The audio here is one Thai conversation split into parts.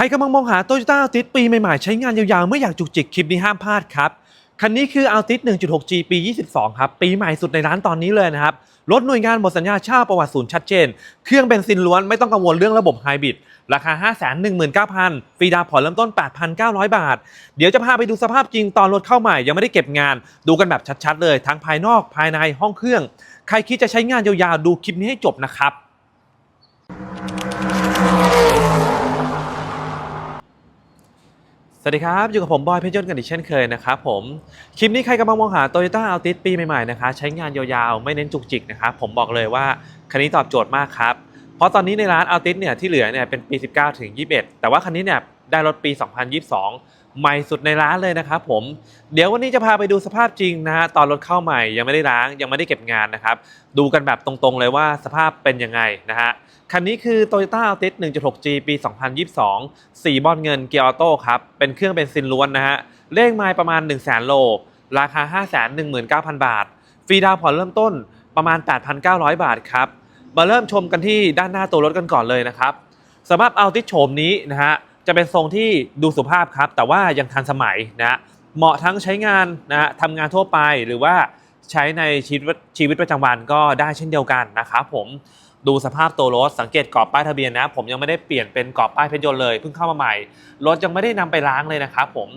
รกำลังมองหา Toyota Altis ปีใหม่ๆ ใช้งานยาวๆไม่อยากจุกจิกคลิปนี้ห้ามพลาดครับ คันนี้คือ Altis 1.6G ปี 22 ครับ ปีใหม่สุดในร้านตอนนี้เลยนะครับ รถหน่วยงานหมดสัญญาเช่าประวัติศูนย์ชัดเจน เครื่องเบนซินล้วนไม่ต้องกังวลเรื่องระบบไฮบริดราคา 519,000 ฟรีดาวผ่อนเริ่มต้น 8,900 บาท เดี๋ยวจะพาไปดูสภาพจริงตอนรถเข้าใหม่ยังไม่ได้เก็บงาน ดูกันแบบชัดๆเลยทั้งภายนอกภายในห้องเครื่อง ใครคิดจะใช้งานยาวๆดูคลิปนี้ให้จบนะครับ สวัสดีครับ อยู่กับผม บอยเพชรยนต์กันอีกเช่นเคยนะครับผม คลิปนี้ใครกำลังมองหา Toyota Altis ปีใหม่ๆนะคะใช้งานยาวๆ ไม่เน้นจุกจิกนะครับผมบอกเลยว่า คันนี้ตอบโจทย์มากครับ เพราะตอนนี้ในร้าน Altis เนี่ยที่เหลือเนี่ยเป็นปี 19 ถึง 21 แต่ว่าคันนี้เนี่ยได้รถปี 2022 ใหม่สุดในร้านเลยนะครับผมเดี๋ยววันนี้จะพาไปดูสภาพจริงนะฮะตอนรถเข้าใหม่ยังไม่ได้ล้างยังไม่ได้เก็บงานนะครับ ดูกันแบบตรงๆเลยว่าสภาพเป็นยังไงนะฮะคันนี้คือ Toyota Altis 1.6G ปี 2022 สีบอลเงินเกียร์ออโต้ครับเป็นเครื่องเบนซินล้วนนะฮะเลขไมล์ประมาณ 1 0 0 0 0โลราคา 519,000 บาท ฟรีดาวน์ผ่อนเริ่มต้นประมาณ 8,900 บาทครับมาเริ่มชมกันที่ด้านหน้าตัวรถกันก่อนเลยนะครับสำหรับ Altis โฉมนี้นะฮะ จะเป็นทรงที่ดูสุภาพครับ แต่ว่ายังทันสมัยนะเหมาะทั้งใช้งานนะทำงานทั่วไปหรือว่าใช้ในชีวิตชีวิตประจำวันก็ได้เช่นเดียวกันนะครับผมดูสภาพตัวรถสังเกตกรอบป้ายทะเบียนนะ ผมยังไม่ได้เปลี่ยนเป็นกรอบป้ายเพชรยนต์เลยเพิ่งเข้ามาใหม่ รถยังไม่ได้นำไปล้างเลยนะครับผม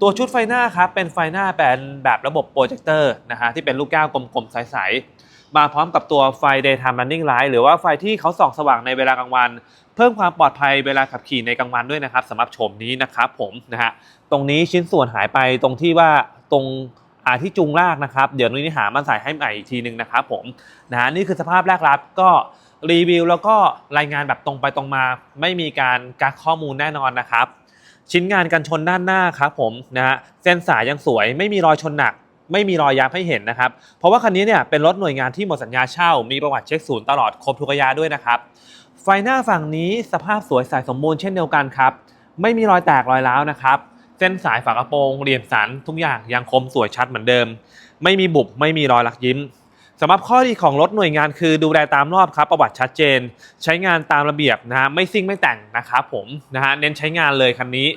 ตัวชุดไฟหน้าครับเป็นไฟหน้าเป็นแบบระบบโปรเจคเตอร์นะฮะที่เป็นลูกแก้วกลมๆใสๆ มาพร้อมกับตัวไฟ daytime running light หรือว่าไฟที่เขาส่องสว่างในเวลากลางวัน เพิ่มความปลอดภัยเวลาขับขี่ในกลางวันด้วยนะครับสำหรับโฉมนี้นะครับผมนะฮะตรงนี้ชิ้นส่วนหายไปตรงที่ว่าตรงอาที่จุงลากนะครับ เดี๋ยวนี้หามาใส่ให้ใหม่อีกทีนึงนะครับผมนะฮะนี่คือสภาพแรกรับก็รีวิวแล้วก็รายงานแบบตรงไปตรงมา ไม่มีการกักข้อมูลแน่นอนนะครับ ชิ้นงานกันชนด้านหน้าครับผมนะฮะเส้นสายยังสวยไม่มีรอยชนหนัก ไม่มีรอยยับให้เห็นนะครับ เพราะว่าคันนี้เนี่ยเป็นรถหน่วยงานที่หมดสัญญาเช่า มีประวัติเช็คศูนย์ตลอดครบทุกระยะด้วยนะครับ ไฟหน้าฝั่งนี้สภาพสวยใสสมบูรณ์เช่นเดียวกันครับ ไม่มีรอยแตกรอยร้าวนะครับ เส้นสายฝากระโปรงเหลี่ยมสันทุกอย่างยังคมสวยชัดเหมือนเดิม ไม่มีบุบไม่มีรอยลักยิ้มสำหรับข้อดีของรถหน่วยงานคือดูแลตามรอบครับประวัติชัดเจน ใช้งานตามระเบียบนะฮะไม่ซิ่งไม่แต่งนะครับผมนะฮะเน้นใช้งานเลยคันนี้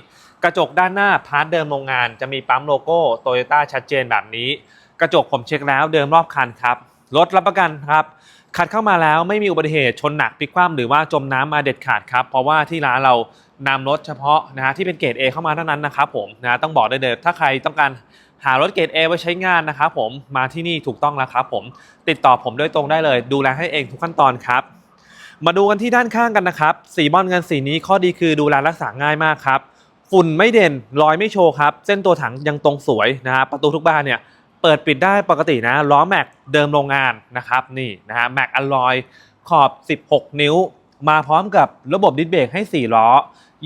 กระจกด้านหน้าพาร์ทเดิมโรงงานจะมีปั๊มโลโก้โตโยต้าชัดเจนแบบนี้ กระจกผมเช็คแล้วเดิมรอบคันครับรถรับประกันครับขัดเข้ามาแล้วไม่มีอุบัติเหตุชนหนักพลิกคว่ำหรือว่าจมน้ำมาเด็ดขาดครับ เพราะว่าที่ร้านเรานำรถเฉพาะนะฮะที่เป็นเกรด A เข้ามาเท่านั้นนะครับผมนะต้องบอกได้เลยถ้าใครต้องการหารถเกรด A ไว้ใช้งานนะครับผมมาที่นี่ถูกต้องแล้วครับผมติดต่อผมโดยตรงได้เลย ดูแลให้เองทุกขั้นตอนครับ มาดูกันที่ด้านข้างกันนะครับสีบอลเงินสีนี้ข้อดีคือดูแลรักษาง่ายมากครับ ฝุ่นไม่เด่นรอยไม่โชว์ครับ เส้นตัวถังยังตรงสวยนะฮะประตูทุกบานเนี่ยเปิดปิดได้ปกตินะล้อแม็กเดิมโรงงานนะครับนี่นะฮะแม็กอลลอยขอบ 16 นิ้ว มาพร้อมกับระบบดิสเบรกให้ 4 ล้อ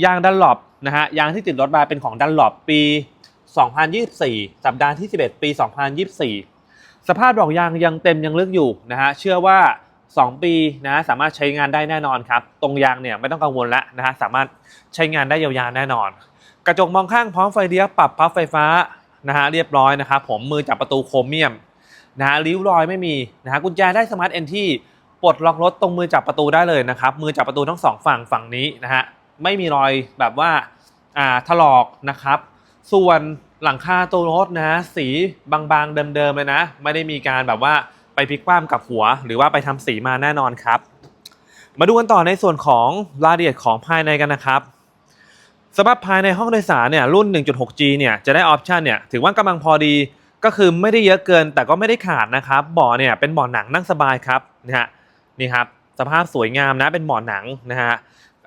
ยางดันหลบนะฮะยางที่ติดรถมาเป็นของดันหลบปี 2024 สัปดาห์ที่ 11 ปี 2024 สภาพดอกยางยังเต็มยังเลึกอยู่นะฮะเชื่อว่า 2 ปีนะสามารถใช้งานได้แน่นอนครับ ตรงยางเนี่ยไม่ต้องกังวลแล้วนะฮะสามารถใช้งานได้ยาวๆแน่นอน กระจกมองข้างพร้อมไฟเลี้ยวปรับพับไฟฟ้านะฮะเรียบร้อยนะครับผมมือจับประตูโครเมียมนะฮะริ้วรอยไม่มีนะฮะกุญแจได้สมาร์ทเอนที่ปลดล็อกรถตรงมือจับประตูได้เลยนะครับมือจับประตูทั้งสองฝั่งฝั่งนี้นะฮะไม่มีรอยแบบว่าอ่าถลอกนะครับ ส่วนหลังคาตัวรถนะฮะสีบางๆเดิมๆเลยนะ ไม่ได้มีการแบบว่าไปพลิกคว่ำกับหัว หรือว่าไปทำสีมาแน่นอนครับ มาดูกันต่อในส่วนของรายละเอียดของภายในกันนะครับ สำหรับภายในห้องโดยสารเนี่ยรุ่น 1.6G เนี่ยจะได้ออปชันเนี่ยถือว่ากำลังพอดีก็คือไม่ได้เยอะเกินแต่ก็ไม่ได้ขาดนะครับเบาะเนี่ยเป็นเบาะหนังนั่งสบายครับนะฮะนี่ครับสภาพสวยงามนะเป็นเบาะหนังนะฮะ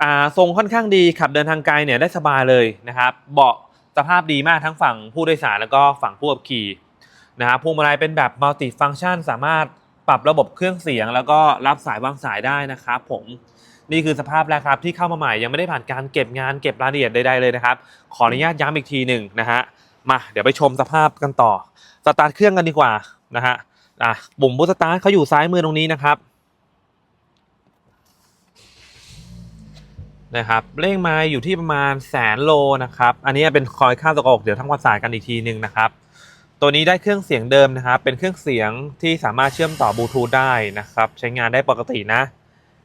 อ่าทรงค่อนข้างดีขับเดินทางไกลเนี่ยได้สบายเลยนะครับเบาะสภาพดีมากทั้งฝั่งผู้โดยสารแล้วก็ฝั่งผู้ขับขี่นะฮะพวงมาลัยเป็นแบบมัลติฟัง c t ชัน สามารถปรับระบบเครื่องเสียง แล้วก็รับสายวางสายได้นะครับผม นี่คือสภาพแรกครับที่เข้ามาใหม่ยังไม่ได้ผ่านการเก็บงานเก็บรายละเอียดใดๆเลยนะครับ ขออนุญาตย้ำอีกทีหนึ่งนะฮะมาเดี๋ยวไปชมสภาพกันต่อสตาร์ทเครื่องกันดีกว่านะฮะอะปุ่มบูสตาร์ทเขาอยู่ซ้ายมือตรงนี้นะครับนะครับเร่งมาอยู่ที่ประมาณแสนโลนะครับ อันนี้เป็นคอยค่าตะกอกเดี๋ยวทั้งวันสายกันอีกทีหนึ่งนะครับ ตัวนี้ได้เครื่องเสียงเดิมนะครับ เป็นเครื่องเสียงที่สามารถเชื่อมต่อบลูทูธได้นะครับ ใช้งานได้ปกตินะ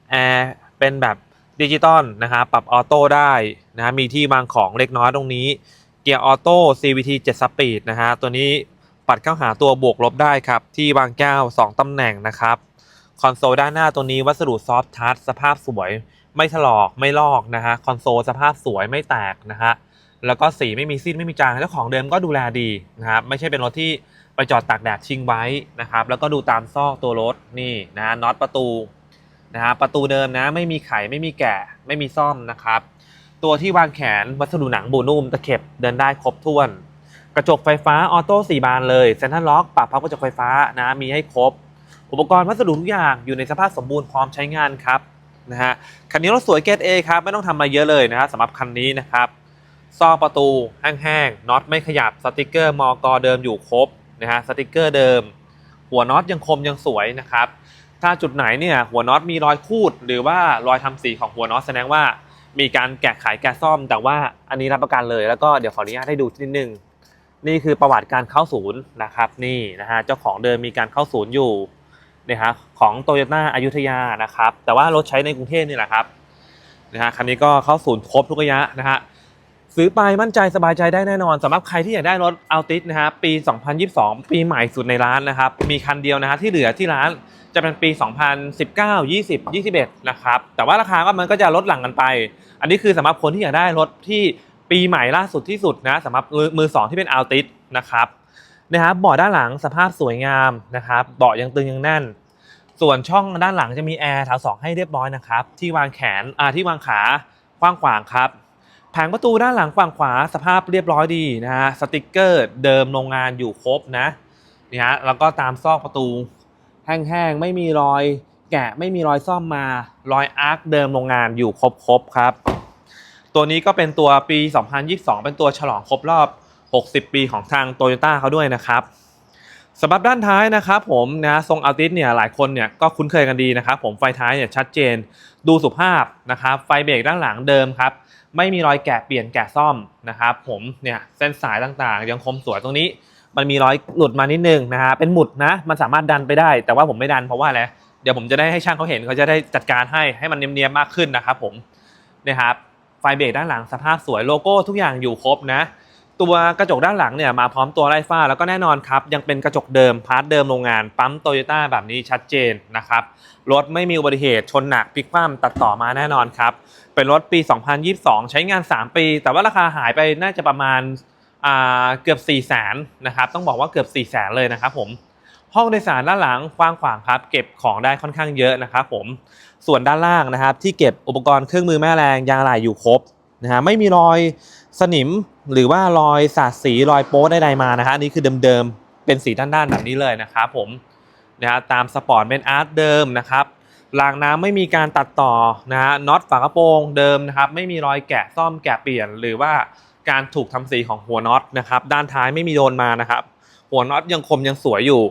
แอร์ เป็นแบบดิจิตอลนะฮะปรับออโต้ได้นะฮะมีที่วางของเล็กน้อยตรงนี้ เกียร์ออโต้ CVT 7 Speed นะฮะตัวนี้ปัดเข้าหาตัวบวกลบได้ครับ ที่วางแก้ว 2 ตำแหน่งนะครับ คอนโซลด้านหน้าตัวนี้วัสดุซอฟทัชสภาพสวย ไม่ถลอกไม่ลอกนะฮะคอนโซลสภาพสวยไม่แตกนะฮะแล้วก็สีไม่มีซีดไม่มีจางเจ้าของเดิมก็ดูแลดีนะครับไม่ใช่เป็นรถที่ไปจอดตากแดดทิ้งไว้นะครับ แล้วก็ดูตามซอกตัวรถนี่นะน็อตประตู นะฮะประตูเดิมนะไม่มีไขไม่มีแกะไม่มีซ่อมนะครับ ตัวที่วางแขนวัสดุหนังบูนุ่มตะเข็บเดินได้ครบถ้วน กระจกไฟฟ้าออโต้สี่บานเลยเซ็นทรัลล็อกปรับพับกระจกไฟฟ้านะมีให้ครบ อุปกรณ์วัสดุทุกอย่างอยู่ในสภาพสมบูรณ์พร้อมใช้งานครับนะฮะคันนี้รถสวยเกรดเอครับไม่ต้องทำมาเยอะเลยนะฮะสำหรับคันนี้นะครับซ่อกประตูแห้งๆน็อตไม่ขยับสติกเกอร์มอกเดิมอยู่ครบนะฮะสติกเกอร์เดิม หัวน็อตยังคมยังสวยนะครับ ถ้าจุดไหนเนี่ยหัวน็อตมีรอยคูด หรือว่ารอยทำสีของหัวน็อตแสดงว่ามีการแกะไขแกะซ่อม แต่ว่าอันนี้รับประกันเลยแล้วก็เดี๋ยวขออนุญาตให้ดูนิดนึงนี่คือประวัติการเข้าศูนย์นะครับ นี่นะฮะเจ้าของเดิมมีการเข้าศูนย์อยู่นะฮะของโตโยต้าอายุธยานะครับ แต่ว่ารถใช้ในกรุงเทพนี่แหละครับนะฮะคันนี้ก็เข้าศูนย์ครบทุกระยะนะฮะซื้อไปมั่นใจสบายใจได้แน่นอนสำหรับใครที่อยากได้รถอัลติสนะฮะปี 2022 ปีใหม่สุดในร้านนะครับ มีคันเดียวนะฮะที่เหลือที่ร้าน จะเป็นปี 2019 20 21 นะครับ แต่ว่าราคาก็มันก็จะลดหลั่งกันไป อันนี้คือสำหรับคนที่อยากได้รถที่ปีใหม่ล่าสุดที่สุดนะสำหรับมือมือสองที่เป็นอัลติสนะครับนะครับเบาะด้านหลังสภาพสวยงามนะครับเบาะยังตึงยังแน่น ส่วนช่องด้านหลังจะมีแอร์แถวสองให้เรียบร้อยนะครับที่วางแขนอ่าที่วางขากว้างขวางครับแผงประตูด้านหลังฝั่งขวาสภาพเรียบร้อยดีนะฮะสติกเกอร์เดิมโรงงานอยู่ครบนะนี่ฮะแล้วก็ตามซอกประตู แห้งๆ ไม่มีรอยแกะไม่มีรอยซ่อมมา รอยอาร์คเดิมโรงงานอยู่ครบๆครับ ตัวนี้ก็เป็นตัวปี 2022 เป็นตัวฉลองครบรอบ 60 ปีของทางโตโยต้าเขาด้วยนะครับสำหรับด้านท้ายนะครับผมนะทรงอัลติสเนี่ยหลายคนเนี่ยก็คุ้นเคยกันดีนะครับผมไฟท้ายเนี่ยชัดเจน ดูสุภาพนะครับไฟเบรกด้านหลังเดิมครับไม่มีรอยแกะเปลี่ยนแกะซ่อมนะครับผมเนี่ยเส้นสายต่างๆ ยังคมสวยตรงนี้ มันมีรอยหลุดมานิดนึงนะฮะเป็นหมุดนะมันสามารถดันไปได้ แต่ว่าผมไม่ดันเพราะว่าอะไรเดี๋ยวผมจะได้ให้ช่างเขาเห็นเขาจะได้จัดการให้ให้มันเนียมๆมากขึ้นนะครับผมนะครับไฟเบรกด้านหลังสภาพสวยโลโก้ทุกอย่างอยู่ครบนะ ตัวกระจกด้านหลังเนี่ยมาพร้อมตัวไล่ฟ้าแล้วก็แน่นอนครับ ยังเป็นกระจกเดิมพาร์ทเดิมโรงงานปั๊มโตโยต้าแบบนี้ชัดเจนนะครับรถไม่มีอุบัติเหตุชนหนักพลิกคว่ำตัดต่อมาแน่นอนครับ เป็นรถปี 2022 ใช้งาน 3 ปี แต่ว่าราคาหายไปน่าจะประมาณ เกือบ4 0 0แสนนะครับต้องบอกว่าเกือบ4 0 0แสนเลยนะครับผมห้องโดยสารด้านหลังกว้างขวางครับ เก็บของได้ค่อนข้างเยอะนะครับผมส่วนด้านล่างนะครับ ที่เก็บอุปกรณ์เครื่องมือแม่แรงยางอะไหล่อยู่ครบนะฮะไม่มีรอยสนิมหรือว่ารอยสาดสีรอยโป๊ใดๆมานะฮะอันนี่คือเดิมๆเป็นสีด้านๆแบบนี้เลยนะครับผมนะฮะตามสปอร์ตเป็นอาร์ตเดิมนะครับรางน้ำไม่มีการตัดต่อนะฮะน็อตฝากระโปรงเดิมนะครับไม่มีรอยแกะซ่อมแกะเปลี่ยนหรือว่า การถูกทำสีของหัวน็อตนะครับ ด้านท้ายไม่มีโดนมานะครับ หัวน็อตยังคมยังสวยอยู่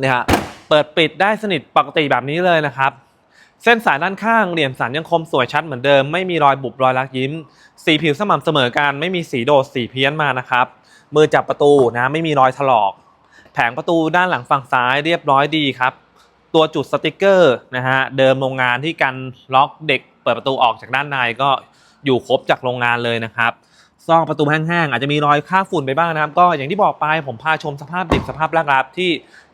นะฮะเปิดปิดได้สนิทปกติแบบนี้เลยนะครับ เส้นสายด้านข้างเหลี่ยมสันยังคมสวยชัดเหมือนเดิม ไม่มีรอยบุบรอยรักยิ้ม สีผิวสม่ำเสมอกันไม่มีสีโดดสีเพี้ยนมานะครับ มือจับประตูนะไม่มีรอยถลอก แผงประตูด้านหลังฝั่งซ้ายเรียบร้อยดีครับ ตัวจุดสติกเกอร์นะฮะเดิมโรงงานที่กันล็อกเด็กเปิดประตูออกจากด้านในก็อยู่ครบจากโรงงานเลยนะครับ ซองประตูแห้งๆอาจจะมีรอยค่าฝุ่นไปบ้างนะครับก็อย่างที่บอกไปผมพาชมสภาพดิบสภาพแรกรับที่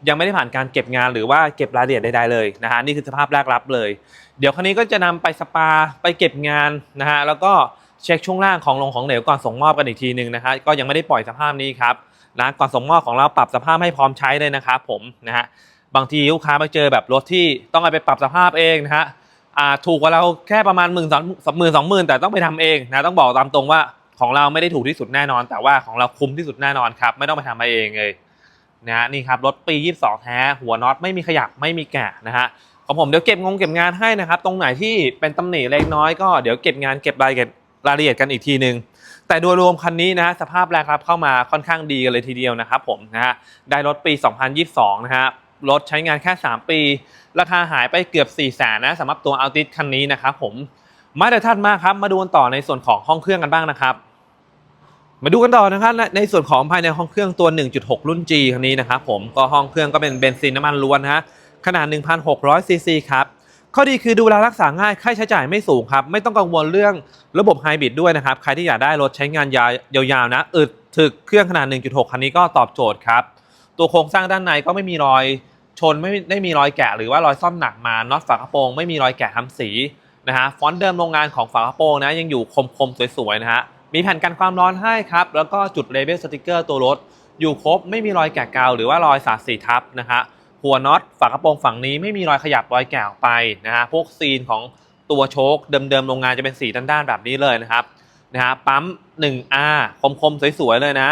ยังไม่ได้ผ่านการเก็บงานหรือว่าเก็บรายละเอียดใดๆเลยนะฮะนี่คือสภาพแรกรับเลย เดี๋ยวคันนี้ก็จะนำไปสปาไปเก็บงานนะฮะแล้วก็เช็คช่วงล่างของลงของเหลวก่อนส่งมอบกันอีกทีหนึ่งนะฮะก็ยังไม่ได้ปล่อยสภาพนี้ครับนะก่อนส่งมอบของเราปรับสภาพให้พร้อมใช้เลยนะครับผมนะฮะบางทีลูกค้ามาเจอแบบรถที่ต้องเอาไปปรับสภาพเองนะฮะอ่าถูกกว่าเราแค่ประมาณหมื่นสองหมื่นสองหมื่นแต่ต้องไปทำเองนะต้องบอกตามตรงว่า ของเราไม่ได้ถูกที่สุดแน่นอน แต่ว่าของเราคุ้มที่สุดแน่นอนครับ ไม่ต้องไปทำมาเองเลยนะฮะนี่ครับรถปี 22แท้หัวน็อตไม่มีขยักไม่มีแกะนะฮะของผมเดี๋ยวเก็บงงเก็บงานให้นะครับ ตรงไหนที่เป็นตำหนิเล็กน้อยก็เดี๋ยวเก็บงานเก็บรายละเอียดรายละเอียดกันอีกทีหนึ่งแต่โดยรวมคันนี้นะสภาพแรงครับเข้ามาค่อนข้างดีกันเลยทีเดียวนะครับผมนะฮะได้รถปี 2022 นะฮะรถใช้งานแค่ 3 ปี ราคาหายไปเกือบ 4 0 0แสนนะสำหรับตัวอัลติสคันนี้นะครับผมมาเดี๋ยวถัดมาครับมาดูกันต่อในส่วนของห้องเครื่องกันบ้างนะครับ มาดูกันต่อนะครับในส่วนของภายในห้องเครื่องตัว 1.6 รุ่น G คันนี้นะครับผมก็ห้องเครื่องก็เป็นเบนซินน้ำมันล้วนนะฮะขนาด 1,600ซีซีครับข้อดีคือดูแลรักษาง่ายค่าใช้จ่ายไม่สูงครับ ไม่ต้องกังวลเรื่องระบบไฮบริดด้วยนะครับ ใครที่อยากได้รถใช้งานยาวๆนะอึดถึกเครื่องขนาด 1.6 คันนี้ก็ตอบโจทย์ครับ ตัวโครงสร้างด้านในก็ไม่มีรอยชนไม่ได้มีรอยแกะหรือว่ารอยซ่อมหนักมาน็อตฝากระโปรงไม่มีรอยแกะทำสีนะฮะฟอนต์เดิมโรงงานของฝากระโปรงนะยังอยู่คมๆสวยๆนะฮะ มีแผ่นกันความร้อนให้ครับ แล้วก็จุดเลเบลสติกเกอร์ตัวรถ อยู่ครบไม่มีรอยแกะกาวหรือว่ารอยสาดสีทับนะฮะหัวน็อตฝากระโปรงฝั่งนี้ไม่มีรอยขยับรอยแกะออกไปนะฮะพวกซีนของตัวโชคเดิมๆโรงงานจะเป็นสีด้านๆแบบนี้เลยนะครับนะฮะปั๊ม 1R คมๆสวยๆเลยนะ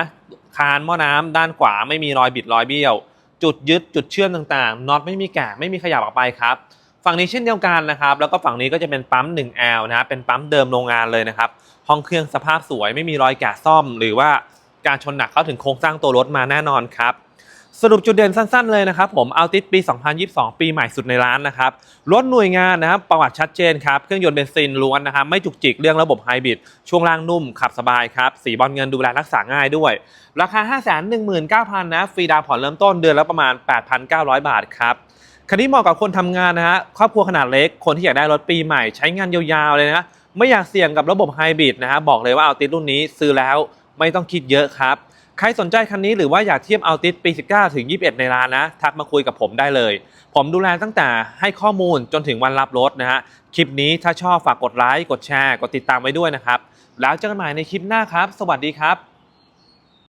คานหม้อน้ำด้านขวาไม่มีรอยบิดรอยเบี้ยว จุดยึดจุดเชื่อมต่างๆน็อตไม่มีแกะไม่มีขยับออกไปครับฝั่งนี้เช่นเดียวกันนะครับ แล้วก็ฝั่งนี้ก็จะเป็นปั๊ม 1L นะครับเป็นปั๊มเดิมโรงงานเลยนะครับ ห้องเครื่องสภาพสวยไม่มีรอยแกะซ่อม หรือว่าการชนหนักเข้าถึงโครงสร้างตัวรถมาแน่นอนครับสรุปจุดเด่นสั้นๆเลยนะครับผมเอาติดปี 2022 ปีใหม่สุดในร้านนะครับรถหน่วยงานนะครับประวัติชัดเจนครับเครื่องยนต์เบนซินล้วนนะครับไม่จุกจิกเรื่องระบบไฮบริดช่วงล่างนุ่มขับสบายครับสีบอลเงินดูแลรักษาง่ายด้วย ราคา 519,000 นะฟรีดาวน์ผ่อนเริ่มต้นเดือนละประมาณ 8,900 บาทครับคันนี้เหมาะกับคนทำงานนะฮะครอบครัวขนาดเล็กคนที่อยากได้รถปีใหม่ใช้งานยาวๆเลยนะ ไม่อยากเสี่ยงกับระบบไฮบริดนะฮะบอกเลยว่าเอาติดรุ่นนี้ซื้อแล้วไม่ต้องคิดเยอะครับใครสนใจคันนี้หรือว่าอยากเทียบเอาติดปี 19 ถึง 21 ในร้านนะ ทักมาคุยกับผมได้เลย ผมดูแลตั้งแต่ให้ข้อมูลจนถึงวันรับรถนะฮะ คลิปนี้ถ้าชอบฝากกดไลค์ กดแชร์ กดติดตามไว้ด้วยนะครับ แล้วเจอกันใหม่ในคลิปหน้าครับ สวัสดีครับ